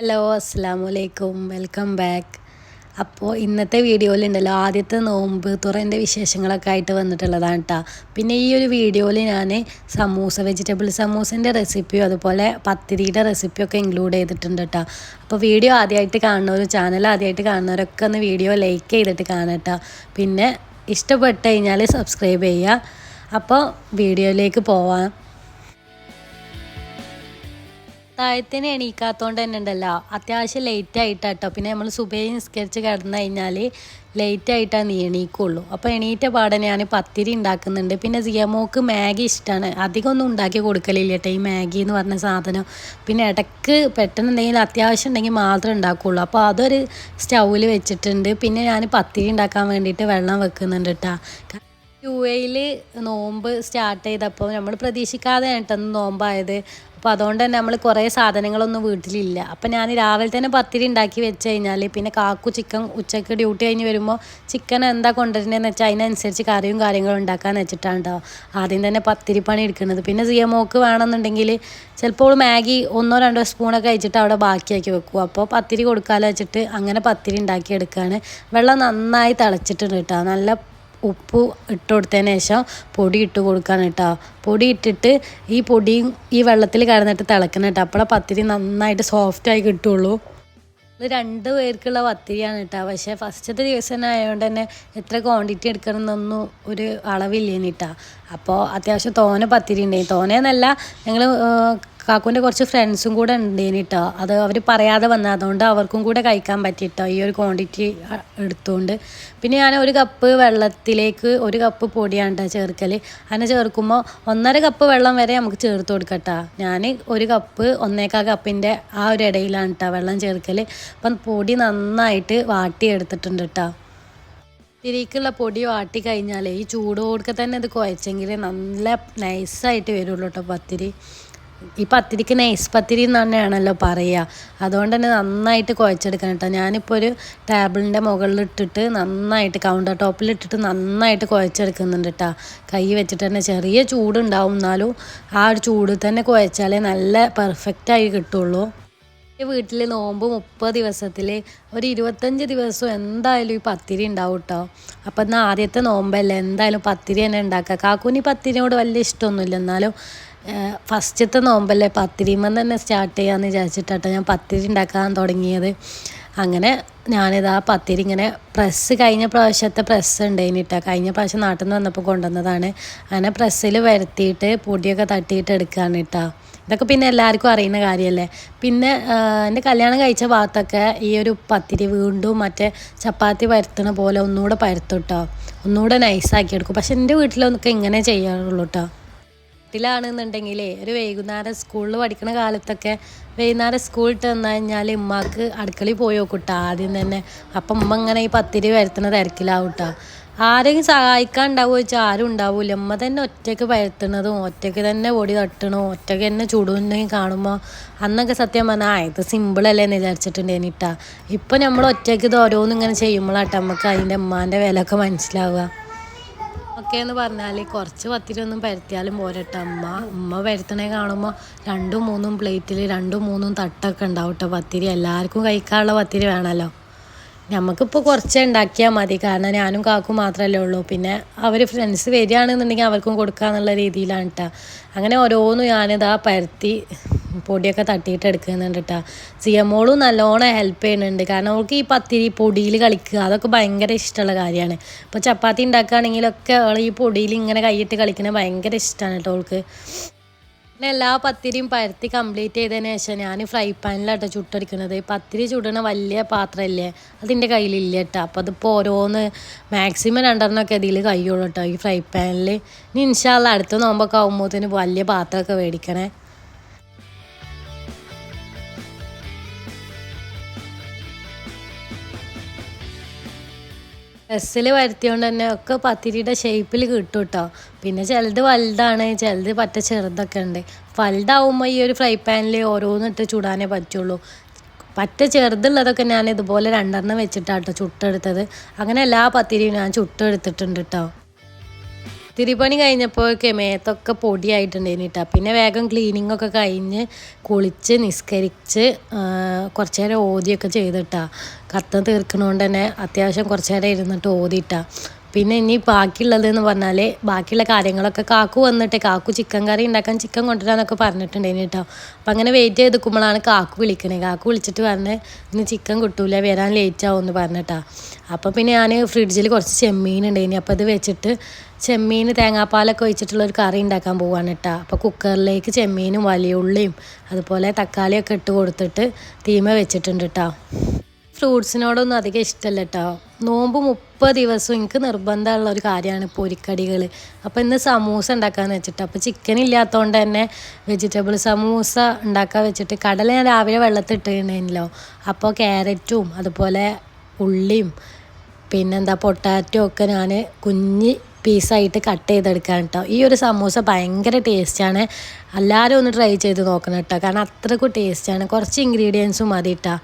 Hello അസ്സാം വലൈക്കും welcome back. അപ്പോൾ ഇന്നത്തെ വീഡിയോയിലുണ്ടല്ലോ ആദ്യത്തെ നോമ്പ് തുറന്റെ വിശേഷങ്ങളൊക്കെ ആയിട്ട് വന്നിട്ടുള്ളതാണ് കേട്ടോ പിന്നെ ഈ ഒരു വീഡിയോയിൽ ഞാൻ സമൂസ വെജിറ്റബിൾ സമൂസിന്റെ റെസിപ്പിയും അതുപോലെ പത്തിരിയുടെ റെസിപ്പിയോ ഒക്കെ ഇൻക്ലൂഡ് ചെയ്തിട്ടുണ്ട് കേട്ടോ അപ്പോൾ വീഡിയോ ആദ്യമായിട്ട് കാണുന്നവരും ചാനൽ ആദ്യമായിട്ട് കാണുന്നവരൊക്കെ ഒന്ന് വീഡിയോ ലൈക്ക് ചെയ്തിട്ട് കാണാം കേട്ടോ പിന്നെ ഇഷ്ടപ്പെട്ട് കഴിഞ്ഞാൽ സബ്സ്ക്രൈബ് ചെയ്യുക. അപ്പോൾ വീഡിയോയിലേക്ക് പോവാം. താഴത്തിന് എണീക്കാത്തതുകൊണ്ട് തന്നെ ഉണ്ടല്ലോ. അത്യാവശ്യം ലേറ്റ് ആയിട്ടാട്ടോ. പിന്നെ നമ്മൾ സുബൈ നിസ്കരിച്ച് കിടന്നു കഴിഞ്ഞാൽ ലേറ്റ് ആയിട്ടാ നീ എണീക്കുള്ളൂ. അപ്പോൾ എണീറ്റ പാടെ ഞാൻ പത്തിരി ഉണ്ടാക്കുന്നുണ്ട്. പിന്നെ സിയമോക്ക് മാഗി ഇഷ്ടമാണ് അധികം ഒന്നും ഉണ്ടാക്കി കൊടുക്കലില്ല കേട്ടോ ഈ മാഗി എന്ന് പറഞ്ഞ സാധനം. പിന്നെ ഇടയ്ക്ക് പെട്ടെന്ന് എന്തെങ്കിലും അത്യാവശ്യം ഉണ്ടെങ്കിൽ മാത്രമേ ഉണ്ടാക്കുള്ളൂ. അപ്പോൾ അതൊരു സ്റ്റൗവിൽ വെച്ചിട്ടുണ്ട്. പിന്നെ ഞാൻ പത്തിരി ഉണ്ടാക്കാൻ വേണ്ടിയിട്ട് വെള്ളം വെക്കുന്നുണ്ട് കേട്ടോ യു എയിൽ നോമ്പ് സ്റ്റാർട്ട് ചെയ്തപ്പോൾ നമ്മൾ പ്രതീക്ഷിക്കാതെ കേട്ടോ നോമ്പായത്. അപ്പോൾ അതുകൊണ്ട് തന്നെ നമ്മൾ കുറേ സാധനങ്ങളൊന്നും വീട്ടിലില്ല. അപ്പോൾ ഞാൻ രാവിലെ തന്നെ പത്തിരി ഉണ്ടാക്കി വെച്ച് കഴിഞ്ഞാൽ പിന്നെ കാക്കു ചിക്കൻ ഉച്ചയ്ക്ക് ഡ്യൂട്ടി കഴിഞ്ഞ് വരുമ്പോൾ ചിക്കൻ എന്താ കൊണ്ടുവരുന്നതെന്ന് വെച്ചാൽ അതിനനുസരിച്ച് കറിയും കാര്യങ്ങളും ഉണ്ടാക്കാന്ന് വെച്ചിട്ടാണ് കേട്ടോ ആദ്യം തന്നെ പത്തിരി പണി എടുക്കുന്നത്. പിന്നെ സിയമോക്ക് വേണമെന്നുണ്ടെങ്കിൽ ചിലപ്പോൾ മാഗി ഒന്നോ രണ്ടോ സ്പൂണൊക്കെ കഴിച്ചിട്ട് അവിടെ ബാക്കിയാക്കി വെക്കും. അപ്പോൾ പത്തിരി കൊടുക്കാമെന്ന് വെച്ചിട്ട് അങ്ങനെ പത്തിരി ഉണ്ടാക്കി എടുക്കുകയാണ് വെള്ളം നന്നായി തിളച്ചിട്ടുണ്ട് കേട്ടോ. നല്ല ഉപ്പ് ഇട്ട് കൊടുത്തതിന് ശേഷം പൊടി ഇട്ട് കൊടുക്കാണ് കേട്ടോ. പൊടി ഇട്ടിട്ട് ഈ പൊടിയും ഈ വെള്ളത്തിൽ കിടന്നിട്ട് തിളക്കണം കേട്ടോ. അപ്പോഴാ പത്തിരി നന്നായിട്ട് സോഫ്റ്റായി കിട്ടുള്ളൂ. ഇത് രണ്ട് പേർക്കുള്ള പത്തിരിയാണ് കേട്ടോ. പക്ഷേ ഫസ്റ്റത്തെ ദിവസം ആയതുകൊണ്ട് തന്നെ എത്ര ക്വാണ്ടിറ്റി എടുക്കണം എന്നൊന്നും ഒരു അളവില്ലേനിട്ടാ അപ്പോൾ അത്യാവശ്യം തോനെ പത്തിരി ഉണ്ടായി തോനെന്നല്ല ഞങ്ങൾ കാക്കുവിന്റെ കുറച്ച് ഫ്രണ്ട്സും കൂടെ ഉണ്ടേന് കേട്ടോ അത് അവർ പറയാതെ വന്നതുകൊണ്ട് അവർക്കും കൂടെ കഴിക്കാൻ പറ്റിയിട്ടോ ഈ ഒരു ക്വാണ്ടിറ്റി എടുത്തുകൊണ്ട് പിന്നെ ഞാൻ ഒരു കപ്പ് വെള്ളത്തിലേക്ക് ഒരു കപ്പ് പൊടിയാണ് ചേർക്കൽ അങ്ങനെ ചേർക്കുമ്പോൾ ഒന്നര കപ്പ് വെള്ളം വരെ നമുക്ക് ചേർത്ത് കൊടുക്കട്ടോ ഞാൻ ഒരു കപ്പ് ഒന്നേക്കാ കപ്പിന്റെ ആ ഒരു ഇടയിലാണ് കേട്ടോ വെള്ളം ചേർക്കൽ അപ്പം പൊടി നന്നായിട്ട് വാട്ടി എടുത്തിട്ടുണ്ട് കേട്ടോ തിരിക്കുള്ള പൊടി വാട്ടി കഴിഞ്ഞാൽ ഈ ചൂട് തന്നെ ഇത് കുഴച്ചെങ്കിൽ നല്ല നൈസായിട്ട് വരുള്ളൂ കേട്ടോ പത്തിരി. ഈ പത്തിരിക്ക് നൈസ് പത്തിരി എന്ന് തന്നെയാണല്ലോ പറയുക. അതുകൊണ്ട് തന്നെ നന്നായിട്ട് കുഴച്ചെടുക്കണം കേട്ടോ. ഞാനിപ്പോൾ ഒരു ടേബിളിന്റെ മുകളിൽ ഇട്ടിട്ട് നന്നായിട്ട് കൗണ്ടർ ടോപ്പിൽ ഇട്ടിട്ട് നന്നായിട്ട് കുഴച്ചെടുക്കുന്നുണ്ട് കേട്ടോ. കൈ വെച്ചിട്ട് തന്നെ ചെറിയ ചൂടുണ്ടാവും എന്നാലും ആ ഒരു ചൂടിൽ തന്നെ കുഴച്ചാലേ നല്ല പെർഫെക്റ്റായി കിട്ടുള്ളൂ. വീട്ടിൽ നോമ്പ് മുപ്പത് ദിവസത്തിൽ ഒരു ഇരുപത്തഞ്ച് ദിവസം എന്തായാലും ഈ പത്തിരി ഉണ്ടാവും കേട്ടോ അപ്പം എന്നാൽ ആദ്യത്തെ നോമ്പല്ലേ എന്തായാലും പത്തിരി തന്നെ ഉണ്ടാക്കുക. കാക്കൂനി പത്തിരിയോട് വലിയ ഇഷ്ടമൊന്നുമില്ല. എന്നാലും ഫസ്റ്റത്തെ നോമ്പല്ലേ പത്തിരിമൻ തന്നെ സ്റ്റാർട്ട് ചെയ്യാമെന്ന് വിചാരിച്ചിട്ടാട്ടോ ഞാൻ പത്തിരി ഉണ്ടാക്കാൻ തുടങ്ങിയത്. അങ്ങനെ ഞാനിതാ പത്തിരി ഇങ്ങനെ പ്രസ് കഴിഞ്ഞ പ്രാവശ്യത്തെ പ്രസ് ഉണ്ടായിനിട്ടാ. കഴിഞ്ഞ പ്രാവശ്യം നാട്ടിൽ നിന്ന് വന്നപ്പോൾ കൊണ്ടുവന്നതാണ്. അങ്ങനെ പ്രസ്സിൽ വരുത്തിയിട്ട് പൊടിയൊക്കെ തട്ടിയിട്ട് എടുക്കുകയാണ് കേട്ടോ ഇതൊക്കെ പിന്നെ എല്ലാവർക്കും അറിയുന്ന കാര്യമല്ലേ? പിന്നെ എന്റെ കല്യാണം കഴിച്ച ഭാഗത്തൊക്കെ ഈ ഒരു പത്തിരി വീണ്ടും മറ്റേ ചപ്പാത്തി പരത്തണ പോലെ ഒന്നുകൂടെ പരത്തും കേട്ടോ ഒന്നുകൂടെ നൈസാക്കി എടുക്കും. പക്ഷെ എന്റെ വീട്ടിലൊക്കെ ഇങ്ങനെ ചെയ്യാറുള്ളൂ കേട്ടോ വീട്ടിലാണെന്നുണ്ടെങ്കിലേ ഒരു വൈകുന്നേരം സ്കൂളിൽ പഠിക്കുന്ന കാലത്തൊക്കെ വൈകുന്നേരം സ്കൂളിൽ വന്നു കഴിഞ്ഞാൽ ഉമ്മാക്ക് അടുക്കളയിൽ പോയി നോക്കൂട്ടാ ആദ്യം തന്നെ. അപ്പം ഉമ്മ ഇങ്ങനെ ഈ പത്തിരി വരുത്തുന്ന തിരക്കിലാവൂട്ടാ ആരെങ്കിലും സഹായിക്കാൻ ഉണ്ടാവുക ചോദിച്ചാൽ ആരും ഉണ്ടാവില്ല ഉമ്മ തന്നെ ഒറ്റയ്ക്ക് പരത്തണതും ഒറ്റയ്ക്ക് തന്നെ പൊടി തട്ടണോ ഒറ്റയ്ക്ക് തന്നെ ചുടുന്നെങ്കിൽ കാണുമ്പോൾ അന്നൊക്കെ സത്യം പറഞ്ഞാൽ ആ ഇത് സിമ്പിളല്ലേ എന്ന് വിചാരിച്ചിട്ടുണ്ടേനിട്ടാ ഇപ്പം നമ്മൾ ഒറ്റയ്ക്ക് ഇത് ഓരോന്നും ഇങ്ങനെ ചെയ്യുമ്പോഴാട്ടോ നമുക്ക് അതിന്റെ ഉമ്മാന്റെ വിലയൊക്കെ മനസ്സിലാവുക. ഒക്കെ എന്ന് പറഞ്ഞാൽ കുറച്ച് പത്തിരൊന്നും പരത്തിയാലും പോരട്ടെ അമ്മ ഉമ്മ പരത്തണേ കാണുമ്പോൾ രണ്ടും മൂന്നും പ്ലേറ്റിൽ രണ്ടും മൂന്നും തട്ടൊക്കെ ഉണ്ടാവും കേട്ടോ പത്തിരി. എല്ലാവർക്കും കഴിക്കാനുള്ള പത്തിരി വേണമല്ലോ നമുക്കിപ്പോൾ കുറച്ച് ഉണ്ടാക്കിയാൽ മതി. കാരണം ഞാനും കാക്കും മാത്രമല്ലേ ഉള്ളൂ. പിന്നെ അവർ ഫ്രണ്ട്സ് വരികയാണെന്നുണ്ടെങ്കിൽ അവർക്കും കൊടുക്കുക എന്നുള്ള രീതിയിലാണ് കേട്ടോ അങ്ങനെ ഓരോന്നും ഞാനിതാ പരത്തി പൊടിയൊക്കെ തട്ടിയിട്ട് എടുക്കുന്നുണ്ട് കേട്ടോ സിയമോളും നല്ലോണം ഹെൽപ്പ് ചെയ്യുന്നുണ്ട്. കാരണം അവൾക്ക് ഈ പത്തിരി പൊടിയിൽ കളിക്കുക അതൊക്കെ ഭയങ്കര ഇഷ്ടമുള്ള കാര്യമാണ്. ഇപ്പോൾ ചപ്പാത്തി ഉണ്ടാക്കുകയാണെങ്കിലൊക്കെ അവൾ ഈ പൊടിയിൽ ഇങ്ങനെ കൈയിട്ട് കളിക്കുന്നത് ഭയങ്കര ഇഷ്ടമാണ് കേട്ടോ അവൾക്ക്. എല്ലാ പത്തിരിയും പരത്തി കംപ്ലീറ്റ് ചെയ്തതിന് ശേഷം ഞാൻ ഫ്രൈ പാനിലാട്ടോ ചുട്ടടിക്കുന്നത്. പത്തിരി ചുടണ വലിയ പാത്രമല്ലേ അതിന്റെ കയ്യിലില്ല കേട്ടോ. അപ്പോൾ അതിപ്പോൾ ഓരോന്ന് മാക്സിമം രണ്ടെണ്ണമൊക്കെ ഇതിൽ കഴിയുള്ളൂ കേട്ടോ ഈ ഫ്രൈ പാനിൽ ഇനി ഇൻഷാല്ല അടുത്ത നോമ്പൊക്കെ ആകുമ്പോഴത്തേന് വലിയ പാത്രമൊക്കെ മേടിക്കണേ ഡ്രസ്സിൽ വരുത്തിയോണ്ട് തന്നെ ഒക്കെ പത്തിരിയുടെ ഷേപ്പിൽ കിട്ടും കേട്ടോ. പിന്നെ ചിലത് വലുതാണ് ചിലത് പറ്റ ചെറുതൊക്കെ ഉണ്ട്. വലുതാവുമ്പോൾ ഈ ഒരു ഫ്രൈ പാനിൽ ഓരോന്നിട്ട് ചൂടാനേ പറ്റുള്ളൂ. പറ്റ ചെറുതുള്ളതൊക്കെ ഞാൻ ഇതുപോലെ രണ്ടെണ്ണം വെച്ചിട്ടാട്ടോ ചുട്ടെടുത്തത്. അങ്ങനെ എല്ലാ പത്തിരിയും ഞാൻ ചുട്ടെടുത്തിട്ടുണ്ട് കേട്ടോ തിരിപ്പണി കഴിഞ്ഞപ്പോഴൊക്കെ മേത്തൊക്കെ പൊടിയായിട്ടുണ്ടായിരുന്നു കേട്ടോ പിന്നെ വേഗം ക്ലീനിങ് ഒക്കെ കഴിഞ്ഞ് കുളിച്ച് നിസ്കരിച്ച് കുറച്ച് നേരം ഓതിയൊക്കെ ചെയ്തിട്ടാ. കത്ത് തീർക്കണോണ്ട് തന്നെ അത്യാവശ്യം കുറച്ച് നേരം ഇരുന്നിട്ട് ഓതിയിട്ടാ. പിന്നെ ഇനി ബാക്കിയുള്ളത് എന്ന് പറഞ്ഞാൽ ബാക്കിയുള്ള കാര്യങ്ങളൊക്കെ കാക്കു വന്നിട്ട് കാക്കു ചിക്കൻ കറി ഉണ്ടാക്കാൻ ചിക്കൻ കൊണ്ടുവരാന്നൊക്കെ പറഞ്ഞിട്ടുണ്ടായിരുന്നു കേട്ടോ. അപ്പം അങ്ങനെ വെയിറ്റ് ചെയ്ത് നിൽക്കുമ്പോഴാണ് കാക്കു വിളിക്കണേ. കാക്കു വിളിച്ചിട്ട് പറഞ്ഞ് ഇന്ന് ചിക്കൻ കിട്ടൂല വരാൻ ലേറ്റ് ആവും എന്ന് പറഞ്ഞിട്ടാ. അപ്പം പിന്നെ ഞാൻ ഫ്രിഡ്ജിൽ കുറച്ച് ചെമ്മീൻ ഉണ്ടായിനി. അപ്പോൾ അത് വെച്ചിട്ട് ചെമ്മീൻ തേങ്ങാപ്പാലൊക്കെ ഒഴിച്ചിട്ടുള്ള ഒരു കറി ഉണ്ടാക്കാൻ പോവാണ് കേട്ടോ. അപ്പോൾ കുക്കറിലേക്ക് ചെമ്മീനും വലിയ ഉള്ളിയും അതുപോലെ തക്കാളിയൊക്കെ ഇട്ട് കൊടുത്തിട്ട് തീമ വെച്ചിട്ടുണ്ട് കേട്ടോ. ഫ്രൂട്ട്സിനോടൊന്നും അധികം ഇഷ്ടമല്ല കേട്ടോ നോമ്പ് മുപ്പത് ദിവസം എനിക്ക് നിർബന്ധമുള്ള ഒരു കാര്യമാണ് പൊരിക്കടികൾ അപ്പോൾ ഇന്ന് സമൂസ ഉണ്ടാക്കാമെന്ന് വെച്ചിട്ട്. അപ്പോൾ ചിക്കൻ ഇല്ലാത്തതുകൊണ്ട് തന്നെ വെജിറ്റബിൾ സമൂസ ഉണ്ടാക്കാൻ വെച്ചിട്ട് കടല ഞാൻ രാവിലെ വെള്ളത്തിട്ടിട്ടുണ്ടായിരുന്നല്ലോ അപ്പോൾ ക്യാരറ്റും അതുപോലെ ഉള്ളിയും പിന്നെന്താ പൊട്ടാറ്റോ ഒക്കെ ഞാൻ കുഞ്ഞ് പീസായിട്ട് കട്ട് ചെയ്തെടുക്കാൻ കേട്ടോ ഈ ഒരു സമൂസ ഭയങ്കര ടേസ്റ്റാണ് എല്ലാവരും ഒന്ന് ട്രൈ ചെയ്ത് നോക്കണം കേട്ടോ കാരണം അത്രക്കും ടേസ്റ്റാണ് കുറച്ച് ഇൻഗ്രീഡിയൻസും മതി കേട്ടോ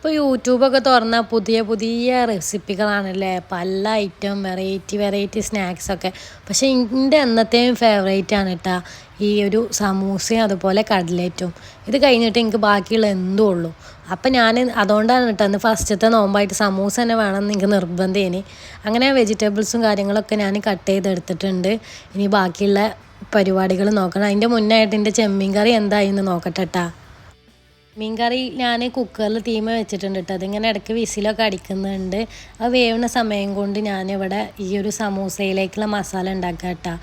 ഇപ്പോൾ യൂട്യൂബൊക്കെ തുറന്നാൽ പുതിയ പുതിയ റെസിപ്പികളാണല്ലേ പല ഐറ്റം വെറൈറ്റി വെറൈറ്റി സ്നാക്സൊക്കെ പക്ഷേ എന്റെ എന്നത്തെയും ഫേവറേറ്റ് ആണ് കേട്ടോ ഈ ഒരു സമൂസയും അതുപോലെ കടലേറ്റും. ഇത് കഴിഞ്ഞിട്ട് എനിക്ക് ബാക്കിയുള്ള എന്തും ഉള്ളൂ. അപ്പം ഞാൻ അതുകൊണ്ടാണ് കേട്ടോ അന്ന് ഫസ്റ്റത്തെ നോമ്പായിട്ട് സമൂസ തന്നെ വേണമെന്ന് എനിക്ക് നിർബന്ധേനി. അങ്ങനെ വെജിറ്റബിൾസും കാര്യങ്ങളൊക്കെ ഞാൻ കട്ട് ചെയ്തെടുത്തിട്ടുണ്ട്. ഇനി ബാക്കിയുള്ള പരിപാടികൾ നോക്കണം. അതിന്റെ മുന്നായിട്ട് എന്റെ ചെമ്മീൻ കറി എന്തായി എന്ന് നോക്കട്ടെ ട്ടാ. മീൻ കറി ഞാൻ കുക്കറിൽ തീമ വെച്ചിട്ടുണ്ട് കേട്ടോ. അതിങ്ങനെ ഇടയ്ക്ക് വിസിലൊക്കെ അടിക്കുന്നുണ്ട്. അത് വേവുന്ന സമയം കൊണ്ട് ഞാനിവിടെ ഈ ഒരു സമൂസയിലേക്കുള്ള മസാല ഉണ്ടാക്കാം കേട്ടോ.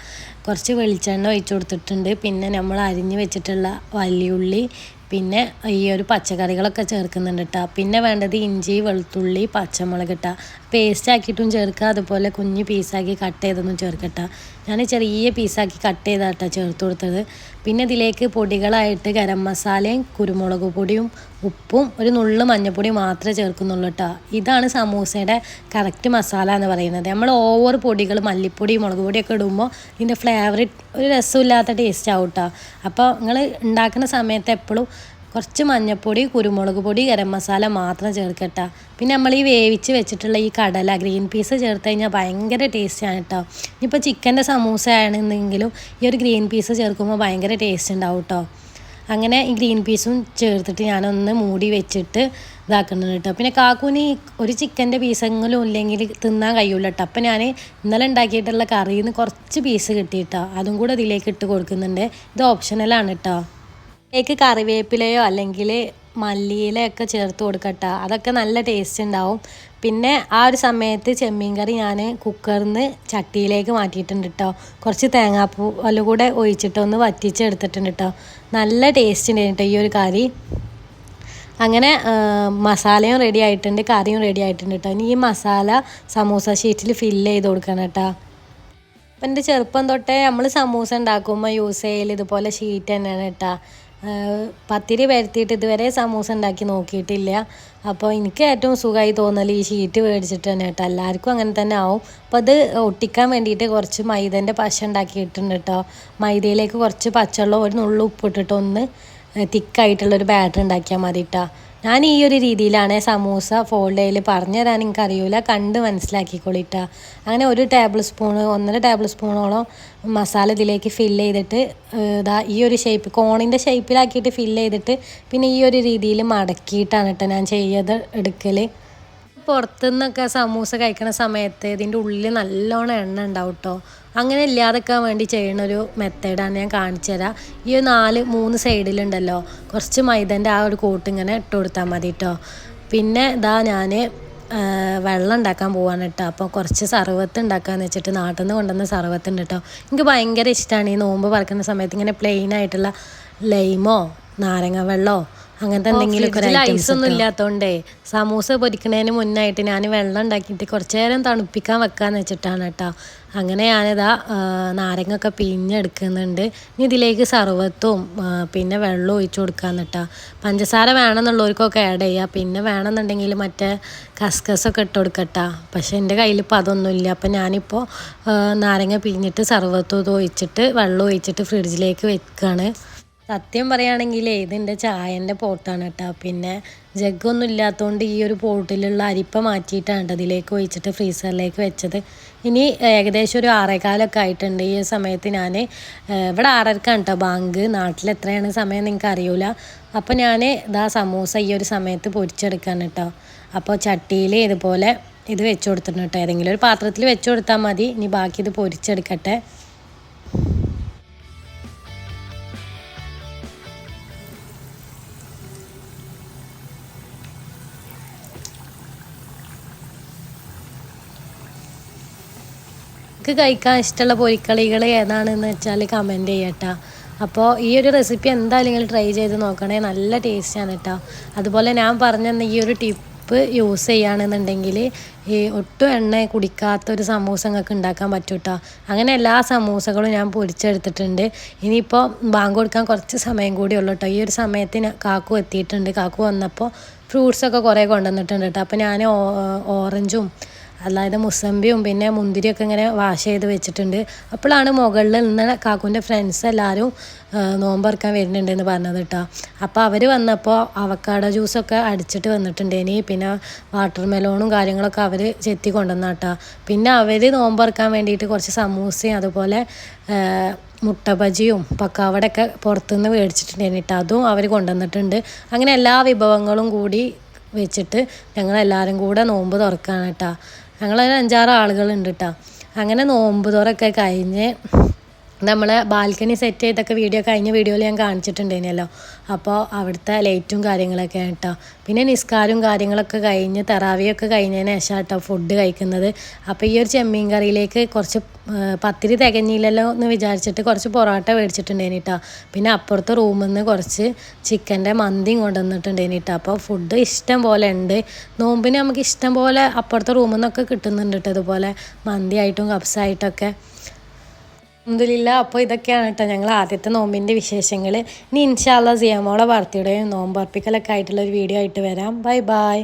കുറച്ച് വെളിച്ചെണ്ണ ഒഴിച്ചു കൊടുത്തിട്ടുണ്ട്. പിന്നെ നമ്മൾ അരിഞ്ഞ് വെച്ചിട്ടുള്ള വലിയുള്ളി പിന്നെ ഈ ഒരു പച്ചക്കറികളൊക്കെ ചേർക്കുന്നുണ്ട് കേട്ടോ. പിന്നെ വേണ്ടത് ഇഞ്ചി വെളുത്തുള്ളി പച്ചമുളക് ഇട്ടാ പേസ്റ്റ് ആക്കിയിട്ടും ചേർക്കുക. അതുപോലെ കുഞ്ഞ് പീസാക്കി കട്ട് ചെയ്തൊന്നും ചേർക്കട്ടോ ഞാൻ ചെറിയ പീസാക്കി കട്ട് ചെയ്താട്ടോ ചേർത്ത് കൊടുത്തത്. പിന്നെ ഇതിലേക്ക് പൊടികളായിട്ട് ഗരം മസാലയും കുരുമുളക് പൊടിയും ഉപ്പും ഒരു നുള്ളു മഞ്ഞപ്പൊടി മാത്രമേ ചേർക്കുന്നുള്ളൂ കേട്ടോ ഇതാണ് സമൂസയുടെ കറക്റ്റ് മസാല എന്ന് പറയുന്നത്. നമ്മൾ ഓവർ പൊടികൾ മല്ലിപ്പൊടി മുളക് പൊടിയൊക്കെ ഇടുമ്പോൾ ഇതിന്റെ ഫ്ലേവർ ഒരു രസമില്ലാത്ത ടേസ്റ്റ് ആവും കേട്ടോ അപ്പോൾ നിങ്ങൾ ഉണ്ടാക്കുന്ന സമയത്ത് എപ്പോഴും കുറച്ച് മഞ്ഞൾപ്പൊടി കുരുമുളക് പൊടി ഗരം മസാല മാത്രം ചേർക്കട്ട. പിന്നെ നമ്മൾ ഈ വേവിച്ച് വെച്ചിട്ടുള്ള ഈ കടല ഗ്രീൻ പീസ് ചേർത്ത് കഴിഞ്ഞാൽ ഭയങ്കര ടേസ്റ്റാണ് കേട്ടോ ഇനിയിപ്പോൾ ചിക്കന്റെ സമൂസ ആണെന്നെങ്കിലും ഈ ഒരു ഗ്രീൻ പീസ് ചേർക്കുമ്പോൾ ഭയങ്കര ടേസ്റ്റ് ഉണ്ടാവും കേട്ടോ അങ്ങനെ ഈ ഗ്രീൻ പീസും ചേർത്തിട്ട് ഞാനൊന്ന് മൂടി വെച്ചിട്ട് ഇതാക്കുന്നുണ്ട് കേട്ടോ പിന്നെ കാക്കൂന് ഒരു ചിക്കന്റെ പീസെങ്കിലും ഇല്ലെങ്കിൽ തിന്നാൻ കഴിയൂല കേട്ടോ അപ്പം ഞാൻ ഇന്നലെ ഉണ്ടാക്കിയിട്ടുള്ള കറിയിൽ നിന്ന് കുറച്ച് പീസ് കിട്ടിയിട്ടോ അതും കൂടെ ഇതിലേക്ക് ഇട്ട് കൊടുക്കുന്നുണ്ട്. ഇത് ഓപ്ഷണലാണ് കേട്ടോ ഇതിലേക്ക് കറിവേപ്പിലയോ അല്ലെങ്കിൽ മല്ലിയിലയൊക്കെ ചേർത്ത് കൊടുക്കട്ട. അതൊക്കെ നല്ല ടേസ്റ്റ് ഉണ്ടാവും. പിന്നെ ആ ഒരു സമയത്ത് ചെമ്മീൻ കറി ഞാൻ കുക്കറിൽ നിന്ന് ചട്ടിയിലേക്ക് മാറ്റിയിട്ടുണ്ട് കേട്ടോ കുറച്ച് തേങ്ങാപ്പൂ എല്ലാം കൂടെ ഒഴിച്ചിട്ടൊന്ന് വറ്റിച്ചെടുത്തിട്ടുണ്ട് കേട്ടോ നല്ല ടേസ്റ്റ് ഉണ്ട് കേട്ടോ ഈ ഒരു കറി. അങ്ങനെ മസാലയും റെഡി ആയിട്ടുണ്ട് കറിയും റെഡി ആയിട്ടുണ്ട് കേട്ടോ ഇനി ഈ മസാല സമൂസ ഷീറ്റിൽ ഫില്ല് ചെയ്ത് കൊടുക്കണം കേട്ടോ അപ്പം എന്റെ ചെറുപ്പം തൊട്ടേ നമ്മൾ സമൂസ ഉണ്ടാക്കുമ്പോൾ യൂസ് ചെയ്യൽ ഇതുപോലെ ഷീറ്റ് തന്നെയാണ് കേട്ടോ പത്തിരി പരത്തിയിട്ട് ഇതുവരെ സമൂസ ഉണ്ടാക്കി നോക്കിയിട്ടില്ല. അപ്പോൾ എനിക്ക് ഏറ്റവും സുഖമായി തോന്നൽ ഈ ഷീറ്റ് മേടിച്ചിട്ട് തന്നെ കേട്ടോ. എല്ലാവർക്കും അങ്ങനെ തന്നെ ആവും. അപ്പോൾ അത് ഒട്ടിക്കാൻ വേണ്ടിയിട്ട് കുറച്ച് മൈദന്റെ പശ ഉണ്ടാക്കിയിട്ടുണ്ട് കേട്ടോ. മൈദയിലേക്ക് കുറച്ച് പച്ചവെള്ളം ഒരു നുള്ളു ഉപ്പിട്ടിട്ട് ഒന്ന് തിക്കായിട്ടുള്ളൊരു ബാറ്റർ ഉണ്ടാക്കിയാൽ മതി കേട്ടോ. ഞാൻ ഈ ഒരു രീതിയിലാണ് സമൂസ ഫോൾഡ് ചെയ്യൽ പറഞ്ഞു തരാൻ എനിക്ക് അറിയില്ല കണ്ട് മനസ്സിലാക്കിക്കൊള്ളിട്ട അങ്ങനെ ഒരു ടേബിൾ സ്പൂൺ ഒന്നര ടേബിൾ സ്പൂണോളം മസാല ഇതിലേക്ക് ഫിൽ ചെയ്തിട്ട് ഇതാ ഈ ഒരു ഷേപ്പ് കോണിന്റെ ഷേപ്പിലാക്കിയിട്ട് ഫില്ല് ചെയ്തിട്ട് പിന്നെ ഈ ഒരു രീതിയിൽ മടക്കിയിട്ടാണ് കേട്ടോ ഞാൻ ചെയ്യത് എടുക്കൽ പുറത്തുനിന്നൊക്കെ സമൂസ കഴിക്കുന്ന സമയത്ത് ഇതിന്റെ ഉള്ളിൽ നല്ലോണം എണ്ണ ഉണ്ടാവും കേട്ടോ അങ്ങനെ ഇല്ലാതെക്കാൻ വേണ്ടി ചെയ്യുന്ന ഒരു മെത്തേഡാണ് ഞാൻ കാണിച്ചു തരാം. ഈ നാല് മൂന്ന് സൈഡിലുണ്ടല്ലോ കുറച്ച് മൈദന്റെ ആ ഒരു കോട്ട് ഇങ്ങനെ ഇട്ട് കൊടുത്താൽ മതി കേട്ടോ പിന്നെ ഇതാ ഞാൻ വെള്ളം ഉണ്ടാക്കാൻ പോവാണ് കേട്ടോ അപ്പോൾ കുറച്ച് സർവത്ത് ഉണ്ടാക്കാന്ന് വെച്ചിട്ട് നാട്ടിൽ നിന്ന് കൊണ്ടുവന്ന സർവത്ത് ഉണ്ട് കേട്ടോ എനിക്ക് ഭയങ്കര ഇഷ്ടമാണ് ഈ നോമ്പ് പറക്കുന്ന സമയത്ത് ഇങ്ങനെ പ്ലെയിൻ ആയിട്ടുള്ള ലൈമോ നാരങ്ങ വെള്ളമോ അങ്ങനത്തെ എന്തെങ്കിലും ഒരു ഐസ് ഒന്നും ഇല്ലാത്തതുകൊണ്ടേ സമൂസ പൊരിക്കണതിന് മുന്നായിട്ട് ഞാൻ വെള്ളം ഉണ്ടാക്കിയിട്ട് കുറച്ച് നേരം തണുപ്പിക്കാൻ വെക്കാന്ന് വെച്ചിട്ടാണ് കേട്ടോ. അങ്ങനെ ഞാനിതാ നാരങ്ങൊക്കെ പിഞ്ഞെടുക്കുന്നുണ്ട് പിഴിഞ്ഞെടുക്കുന്നുണ്ട്. ഇനി ഇതിലേക്ക് സർവത്തും പിന്നെ വെള്ളം ഒഴിച്ചു കൊടുക്കാന്ന് കേട്ടോ. പഞ്ചസാര വേണമെന്നുള്ളവർക്കൊക്കെ ആഡ് ചെയ്യുക പിന്നെ വേണമെന്നുണ്ടെങ്കിൽ മറ്റേ കസ്കസൊക്കെ ഇട്ട് കൊടുക്കട്ടാ. പക്ഷെ എന്റെ കയ്യിൽ ഇപ്പോൾ അതൊന്നുമില്ല. അപ്പം ഞാനിപ്പോൾ നാരങ്ങ പിഞ്ഞിട്ട് സർവത്തും ഇത് ഒഴിച്ചിട്ട് വെള്ളം ഒഴിച്ചിട്ട് ഫ്രിഡ്ജിലേക്ക് വെക്കുകയാണ് സത്യം പറയുകയാണെങ്കിൽ ഇതിന്റെ ചായന്റെ പോട്ടാണ് കേട്ടോ. പിന്നെ ജഗ്ഗൊന്നും ഇല്ലാത്തതുകൊണ്ട് ഈ ഒരു പോട്ടിലുള്ള അരിപ്പ മാറ്റിയിട്ടാണ് അതിലേക്ക് ഒഴിച്ചിട്ട് ഫ്രീസറിലേക്ക് വെച്ചത്. ഇനി ഏകദേശം ഒരു ആറേകാലൊക്കെ ആയിട്ടുണ്ട് ഈ സമയത്ത് ഞാൻ ഇവിടെ ആറരക്കാണ് കേട്ടോ ബാങ്ക്. നാട്ടിൽ എത്രയാണ് സമയം നിങ്ങൾക്ക് അറിയൂല. അപ്പോൾ ഞാൻ ഇതാ സമൂസ ഈ ഒരു സമയത്ത് പൊരിച്ചെടുക്കാൻ കേട്ടോ. അപ്പോൾ ചട്ടിയിൽ ഇതുപോലെ ഇത് വെച്ച് കൊടുത്തിട്ടുണ്ട് കേട്ടോ. ഏതെങ്കിലും ഒരു പാത്രത്തിൽ വെച്ച് കൊടുത്താൽ മതി. ഇനി ബാക്കി ഇത് പൊരിച്ചെടുക്കട്ടെ. നിങ്ങൾക്ക് കഴിക്കാൻ ഇഷ്ടമുള്ള പൊരിക്കളികൾ ഏതാണെന്ന് വെച്ചാൽ കമന്റ് ചെയ്യട്ടോ. അപ്പോൾ ഈ ഒരു റെസിപ്പി എന്തായാലും നിങ്ങൾ ട്രൈ ചെയ്ത് നോക്കണേ. നല്ല ടേസ്റ്റാണ് കേട്ടോ അതുപോലെ ഞാൻ പറഞ്ഞ ഈ ഒരു ടിപ്പ് യൂസ് ചെയ്യുകയാണെന്നുണ്ടെങ്കിൽ ഈ ഒട്ടും എണ്ണ കുടിക്കാത്ത ഒരു സമൂസ നിങ്ങൾക്ക് ഉണ്ടാക്കാൻ പറ്റും കേട്ടോ അങ്ങനെ എല്ലാ സമൂസകളും ഞാൻ പൊരിച്ചെടുത്തിട്ടുണ്ട്. ഇനിയിപ്പോൾ ബാങ്ക് കൊടുക്കാൻ കുറച്ച് സമയം കൂടി ഉള്ളൂ കേട്ടോ ഈ ഒരു സമയത്തിന് കാക്കു എത്തിയിട്ടുണ്ട്. കാക്കു വന്നപ്പോൾ ഫ്രൂട്ട്സൊക്കെ കുറേ കൊണ്ടുവന്നിട്ടുണ്ട് കേട്ടോ അപ്പോൾ ഞാൻ ഓറഞ്ചും അതായത് മുസമ്പിയും പിന്നെ മുന്തിരിയൊക്കെ ഇങ്ങനെ വാഷ് ചെയ്ത് വെച്ചിട്ടുണ്ട്. അപ്പോഴാണ് മുകളിൽ നിന്ന് കാക്കുന്റെ ഫ്രണ്ട്സ് എല്ലാവരും നോമ്പറക്കാൻ വരുന്നുണ്ടെന്ന് പറഞ്ഞത് കേട്ടോ. അപ്പോൾ അവർ വന്നപ്പോൾ അവക്കാട ജ്യൂസൊക്കെ അടിച്ചിട്ട് വന്നിട്ടുണ്ട്. ഇനി പിന്നെ വാട്ടർ മെലോണും കാര്യങ്ങളൊക്കെ അവർ ചെത്തി കൊണ്ടുവന്ന കേട്ടോ. പിന്നെ അവർ നോമ്പറക്കാൻ വേണ്ടിയിട്ട് കുറച്ച് സമൂസയും അതുപോലെ മുട്ട ബജിയും പക്കാവടയൊക്കെ പുറത്തുനിന്ന് മേടിച്ചിട്ടുണ്ടായിരുന്നു കേട്ടോ. അതും അവർ കൊണ്ടുവന്നിട്ടുണ്ട്. അങ്ങനെ എല്ലാ വിഭവങ്ങളും കൂടി വെച്ചിട്ട് ഞങ്ങളെല്ലാവരും കൂടെ നോമ്പ് തുറക്കാണ് ഞങ്ങളൊരു അഞ്ചാറ് ആളുകളുണ്ട് കേട്ടോ അങ്ങനെ നോമ്പ് തുറക്കെ കഴിഞ്ഞ് നമ്മൾ ബാൽക്കണി സെറ്റ് ചെയ്തൊക്കെ വീഡിയോ കഴിഞ്ഞ വീഡിയോയിൽ ഞാൻ കാണിച്ചിട്ടുണ്ടായിരുന്നല്ലോ. അപ്പോൾ അവിടുത്തെ ലൈറ്റും കാര്യങ്ങളൊക്കെ കേട്ടോ പിന്നെ നിസ്കാരവും കാര്യങ്ങളൊക്കെ കഴിഞ്ഞ് തെറാവിയൊക്കെ കഴിഞ്ഞതിന് ശേഷം കേട്ടോ ഫുഡ് കഴിക്കുന്നത്. അപ്പോൾ ഈ ഒരു ചെമ്മീൻ കറിയിലേക്ക് കുറച്ച് പത്തിരി തികഞ്ഞില്ലല്ലോ എന്ന് വിചാരിച്ചിട്ട് കുറച്ച് പൊറോട്ട മേടിച്ചിട്ടുണ്ടായിരുന്നു കേട്ടോ പിന്നെ അപ്പുറത്തെ റൂമിൽ നിന്ന് കുറച്ച് ചിക്കന്റെ മന്തിയും കൊണ്ടുവന്നിട്ടുണ്ടായിരുന്നു കേട്ടോ അപ്പോൾ ഫുഡ് ഇഷ്ടം പോലെ ഉണ്ട്. നോമ്പിന് നമുക്ക് ഇഷ്ടം പോലെ അപ്പുറത്തെ റൂമിൽ നിന്നൊക്കെ കിട്ടുന്നുണ്ട് കേട്ടോ ഇതുപോലെ മന്തിയായിട്ടും കപ്സായിട്ടൊക്കെ അലഹമില്ല അപ്പോൾ ഇതൊക്കെയാണ് കേട്ടോ ഞങ്ങൾ ആദ്യത്തെ നോമ്പിന്റെ വിശേഷങ്ങൾ ഇനി ഇൻഷാല്ല സിയാമോളെ വാർത്തയുടെയും നോമ്പർപ്പിക്കലൊക്കെ ആയിട്ടുള്ള ഒരു വീഡിയോ ആയിട്ട് വരാം. Bye bye.